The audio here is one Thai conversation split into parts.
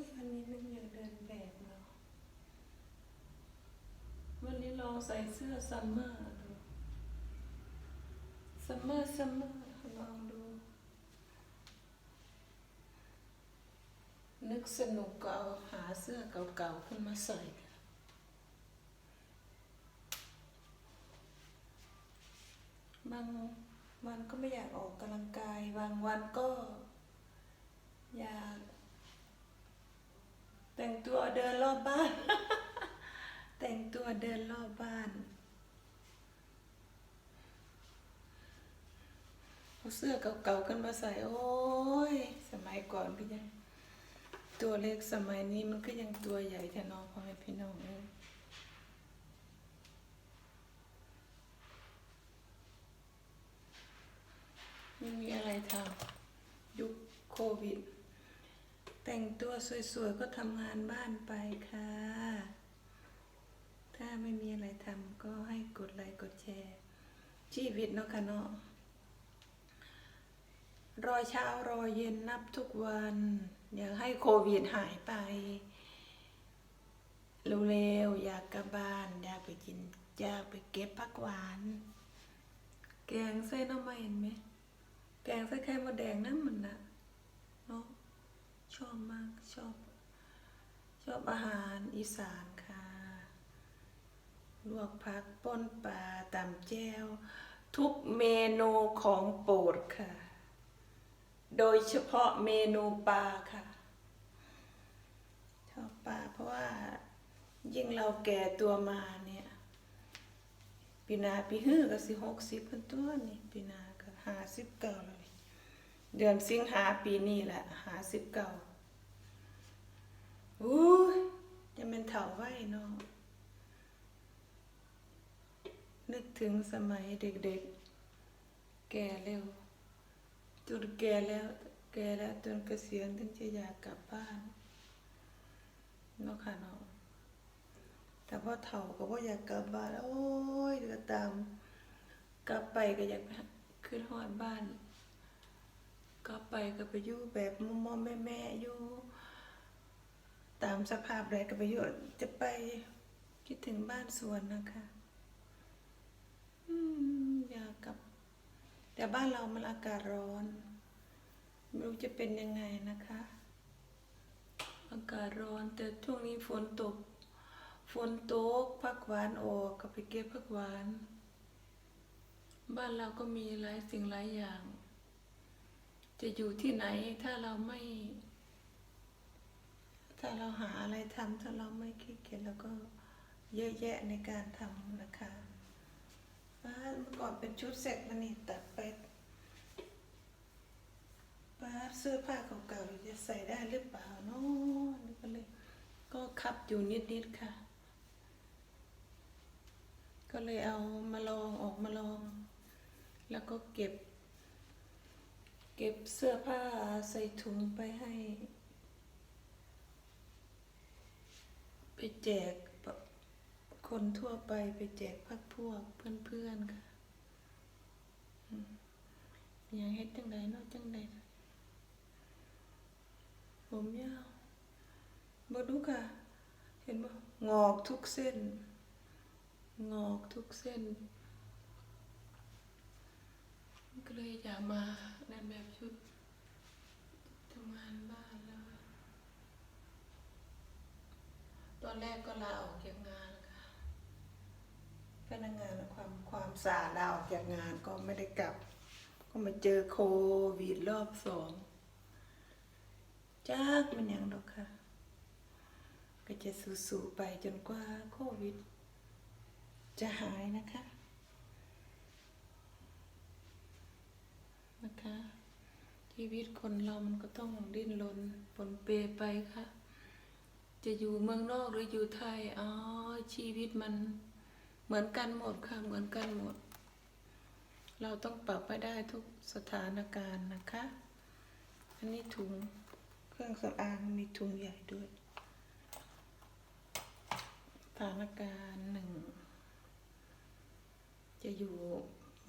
ยวันนี้นึกอยากเดินแบบเนาะวันนี้ลองใส่เสื้อซัมเมอร์ดูซัมเมอร์ซัมเมอร์ลองดู นึกสนุกก็เอาหาเสื้อเก่าๆขึ้นมาใส่บางวันก็ไม่อยากออกกำลังกาย บางวันก็อยาก แต่งตัวเดินรอบบ้าน แต่งตัวเดินรอบบ้านเอาเสื้อเก่าๆกันมาใส่โอ้ย สมัยก่อนก็ยัง ตัวเล็กสมัยนี้มันก็ยังตัวใหญ่แท้น้องพ่อแม่พี่น้องเอ้ยไม่มีอะไรทำยุคโควิด แต่งตัวสวยๆก็ทำงานบ้านไปค่ะ ถ้าไม่มีอะไรทำก็ให้กดไลค์กดแชร์ ชีวิตเนาะค่ะเนาะรอเช้ารอเย็นนับทุกวัน อยากให้โควิดหายไปเร็วๆอยากกลับบ้านอยากไปกินอยากไปเก็บผักหวาน แกงใส่หน้ำมันเห็นไหมแกงใส่ไข่มดแดงนั่นมันนะเนาะ ชอบมากชอบ ชอบอาหารอีสานค่ะลวกผักป่นปลาตำแจวทุกเมนูของโปรดค่ะ โดยเฉพาะเมนูปลาค่ะ ชอบปลาเพราะว่ายิ่งเราแก่ตัวมาเนี่ยปีนาปีฮื้อก็สิหกสิบเป็นตัวนี่ปีนาก็ห้าสิบเก้าแล้วนี่ เดือนสิงหาปีนี้แหละหาสิบเก้าอู้ยจะเป็นเถาไว้เนาะนึกถึงสมัยเด็กๆ แก่เร็วจนแก่แล้ว แก่แล้วจนเกษียณถึงจะอยากกลับบ้านเนาะค่ะเนาะแต่พอเฒ่าก็บ่อยากกลับบ้าน โอ้ยก็ตาม กลับไปก็อยากขึ้นฮอดบ้าน ไปก็ไปอยู่แบบมอมๆแม่อยู่ ตามสภาพใดก็ไปอยู่จะไปคิดถึงบ้านสวนนะคะอืมอยากกลับ แต่บ้านเรามันอากาศร้อน ไม่รู้จะเป็นยังไงนะคะ อากาศร้อนแต่ช่วงนี้ฝนตก ฝนตกผักหวานออกก็ไปเก็บผักหวาน บ้านเราก็มีหลายสิ่งหลายอย่าง จะอยู่ที่ไหนถ้าเราไม่ ถ้าเราหาอะไรทำถ้าเราไม่ขี้เกียจแล้วก็เยอะแยะในการทำนะคะบ้าเมื่อก่อนเป็นชุดเสร็จแล้วนี่ตัดไปป้าเสื้อผ้าเก่าๆจะใส่ได้หรือเปล่าเนาะนี่ก็เลยก็คับอยู่นิดๆค่ะ ก็เลยเอามาลองออกมาลอง แล้วก็เก็บ เก็บเสื้อผ้าใส่ถุงไปให้ ไปแจกคนทั่วไปไปแจกพักพวกเพื่อนๆค่ะอย่างเฮ็ดจังใดเนาะจังใดผมยาวบ่ดูค่ะ เห็นบ่งอกทุกเส้น งอกทุกเส้น ก็เลยอยากมาในแบบชุดทำงานบ้านแล้ว ตอนแรกก็ลาออกจากงานค่ะพนักงานความความสาดลาออกจากงานก็ไม่ได้กลับ ก็มาเจอโควิดรอบสองจากมันยังดอกค่ะ ก็จะสู้ๆไปจนกว่าโควิด จะหายนะคะ นะคะ ชีวิตคนเรามันก็ต้องดิ้นรนปนเปไปค่ะ จะอยู่เมืองนอกหรืออยู่ไทยอ๋อชีวิตมันเหมือนกันหมดค่ะเหมือนกันหมด เราต้องปรับไปได้ทุกสถานการณ์นะคะ อันนี้ถุงเครื่องสำอางมีถุงใหญ่ด้วยสถานการณ์หนึ่งจะอยู่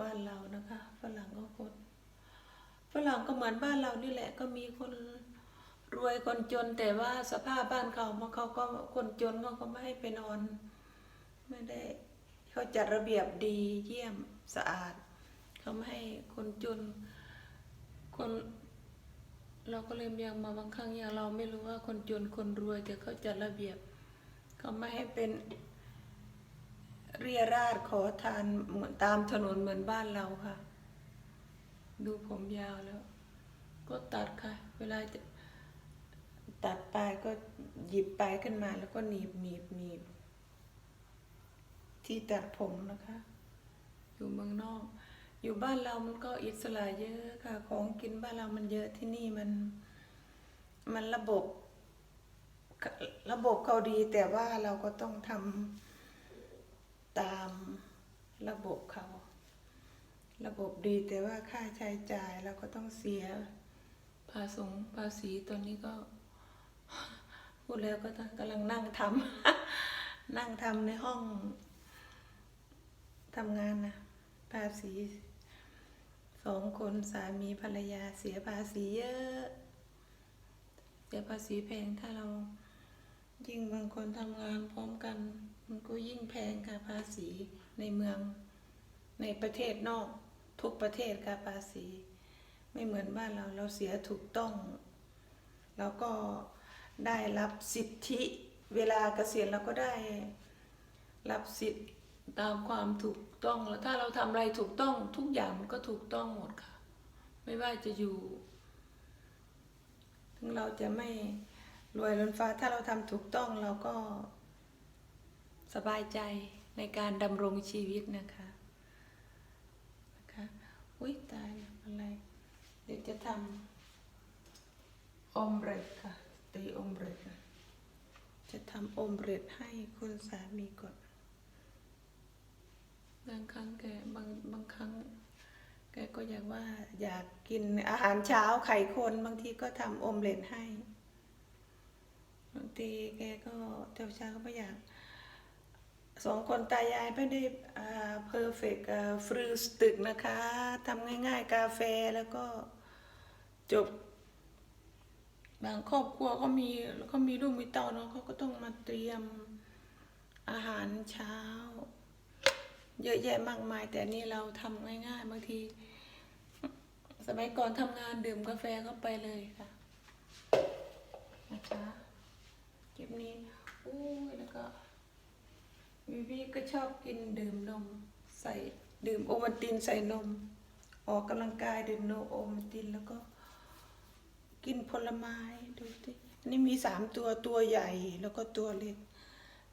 บ้านเรานะคะฝรั่งก็คน รั่งก็เหมือนบ้านเรานี่แหละก็มีคนรวยคนจนแต่ว่าสภาพบ้านเขาเขาก็คนจนเขาก็ไม่ให้ไปนอน ไม่ได้เขาจัดระเบียบดีเยี่ยมสะอาด เขาไม่ให้คนจน คน เราก็เลยยังมาบางครั้งอย่างเราไม่รู้ว่าคนจนคนรวยแต่เขาจัดระเบียบ เขาไม่ให้เป็นเรียราดขอทานเหมือนตามถนนเหมือนบ้านเราค่ะ ดูผมยาวแล้ว ก็ตัดค่ะ เวลาจะตัดปลายก็หยิบปลายขึ้นมาแล้วก็หนีบหนีบหนีบ ที่ตัดผมนะคะ อยู่เมืองนอก อยู่บ้านเรามันก็อิสระเยอะค่ะ ของกินบ้านเรามันเยอะที่นี่มัน มันระบบ ระบบเขาดีแต่ว่าเราก็ต้องทำตามระบบเขา ระบบดีแต่ว่าค่าใช้จ่ายเราก็ต้องเสียภาษงภาษีตอนนี้ก็ พูดแล้วก็กำลังนั่งทำนั่งทำในห้องทำงานนะภาษีสองคนสามีภรรยาเสียภาษีเยอะเสียภาษีแพงถ้าเรายิ่งบางคนทำงานพร้อมกัน มันก็ยิ่งแพงค่ะภาษีในเมืองในประเทศนอก ทุกประเทศค่ะภาษี ไม่เหมือนบ้านเราเราเสียถูกต้อง แล้วก็ได้รับสิทธิเวลาเกษียณเราก็ได้รับสิทธิตามความถูกต้องแล้วถ้าเราทำอะไรถูกต้องทุกอย่างมันก็ถูกต้องหมดค่ะ ไม่ว่าจะอยู่ ถึงเราจะไม่รวยล้นฟ้าถ้าเราทำถูกต้องเราก็สบายใจในการดำรงชีวิตนะคะ อุ้ยตายอะไร เดี๋ยวจะทำอมเล็ตค่ะ ตีอมเล็ตนะจะทำอมเล็ตให้คุณสามีก่อนบางครั้งแกบางบางครั้ง แกก็อยากว่าอยากกินอาหารเช้าไข่คนบางทีก็ทำอมเล็ตให้ บางทีแกก็เช้าเช้าก็ไม่อยาก สองคนตายายไม่ได้เพอร์เฟกฟรีสตึกนะคะทำง่าย ๆ กาแฟแล้วก็จบบางครอบครัวเขามีเขามีลูกมีเต้าเนาะเขาก็ต้องมาเตรียมอาหารเช้า เยอะแยะมากมาย แต่นี่เราทำง่ายๆบางที สมัยก่อนทำงานดื่มกาแฟเข้าไปเลยค่ะนะคะเก็บนี้อู้ วิวีก็ชอบกินดื่มนม ใส่ดื่มโอวัลตินใส่นม ออกกำลังกายดื่มนมโอวัลตินแล้วก็ กินผลไม้ดูสิอันนี้มีสามตัวตัวใหญ่แล้วก็ตัวเล็ก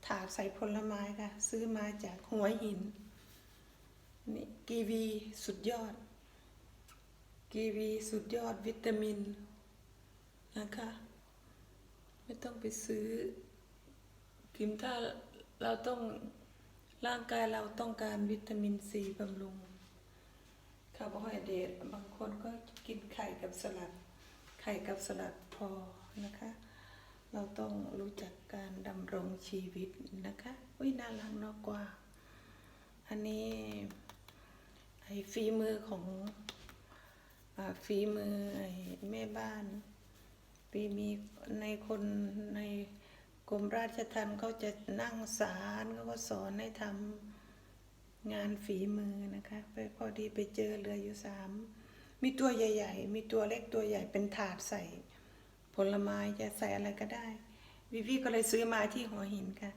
ถาดใส่ผลไม้ค่ะ ซื้อมาจากหัวหินนี่กีวีสุดยอด กีวีสุดยอดวิตามินนะคะ ไม่ต้องไปซื้อกินถ้า เราต้องร่างกายเราต้องการวิตามินซีบำรุงคาร์โบไฮเดรตบางคนก็กินไข่กับสลัด ไข่กับสลัดพอนะคะ เราต้องรู้จักการดำรงชีวิตนะคะอุ้ยน่ารักนอกกว่า อันนี้ไอ้ฝีมือของอฝีมือไอ้แม่บ้านปีมีในคนใน กรมราชทัณฑ์เขาจะนั่งสารเขาก็สอนให้ทำงานฝีมือนะคะไปพอดีไปเจอเรืออยู่สามมีตัวใหญ่ ๆ มีตัวเล็กตัวใหญ่เป็นถาดใส่ ผลไม้จะใส่อะไรก็ได้วิวีก็เลยซื้อมาที่หัวหินค่ะ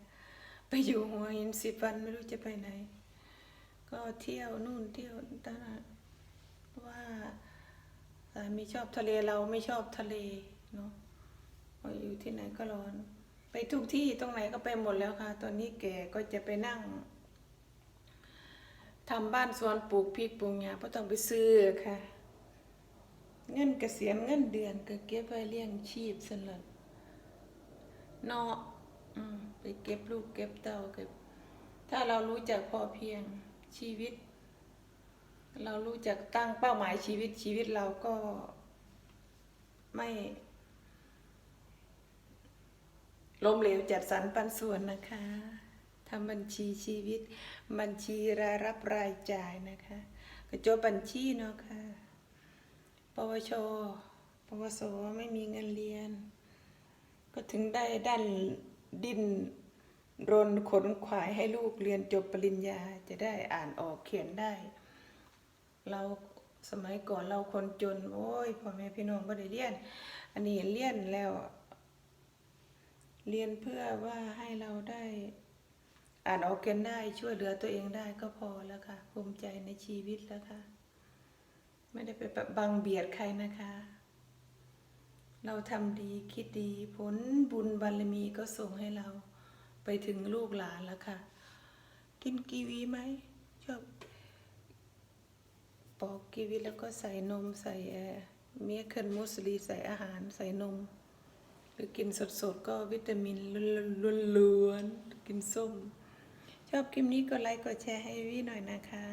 ไปอยู่หัวหินสิบวันไม่รู้จะไปไหน ก็เที่ยวนู่นเที่ยวตลาดเพราะว่าสามีชอบทะเลเราไม่ชอบทะเลเนาะพออยู่ที่ไหนก็ร้อน ไปทุกที่ตรงไหนก็ไปหมดแล้วค่ะ ตอนนี้แกก็จะไปนั่งทำบ้านสวนปลูกพริกปลูกหญ้าเพราะต้องไปซื้อค่ะ เงินเกษียณเงินเดือนก็เก็บไว้เลี้ยงชีพสลัดเนาะอืมไปเก็บลูกเก็บเต้าเก็บ ถ้าเรารู้จักพอเพียงชีวิต เรารู้จักตั้งเป้าหมายชีวิตชีวิตเราก็ไม่ ล้มเหลวจัดสรรปันส่วนนะคะทำบัญชีชีวิต บัญชีรายรับรายจ่ายนะคะกระจบบัญชีเนาะค่ะ ปวช ปวส ไม่มีเงินเรียน ก็ถึงได้ดันดินรนขนขวายให้ลูกเรียนจบปริญญาจะได้อ่านออกเขียนได้ เราสมัยก่อนเราคนจน โอ้ยพ่อแม่พี่น้องบ่ได้เรียน อันนี้เรียนแล้ว เรียนเพื่อว่าให้เราได้อ่านออกเขียนได้ช่วยเหลือตัวเองได้ก็พอแล้วค่ะ ภูมิใจในชีวิตแล้วค่ะ ไม่ได้ไปบังเบียดใครนะคะ เราทำดีคิดดีผลบุญบารมีก็ส่งให้เราไปถึงลูกหลานแล้วค่ะกินกีวีไหมชอบปอกกีวีแล้วก็ใส่นมใส่เมียเคินมุสลีใส่อาหารใส่นม หรือกินสดๆก็วิตามินล้วนๆกินส้ม ชอบคลิปนี้ก็ไลค์กดแชร์ให้วิหน่อยนะคะ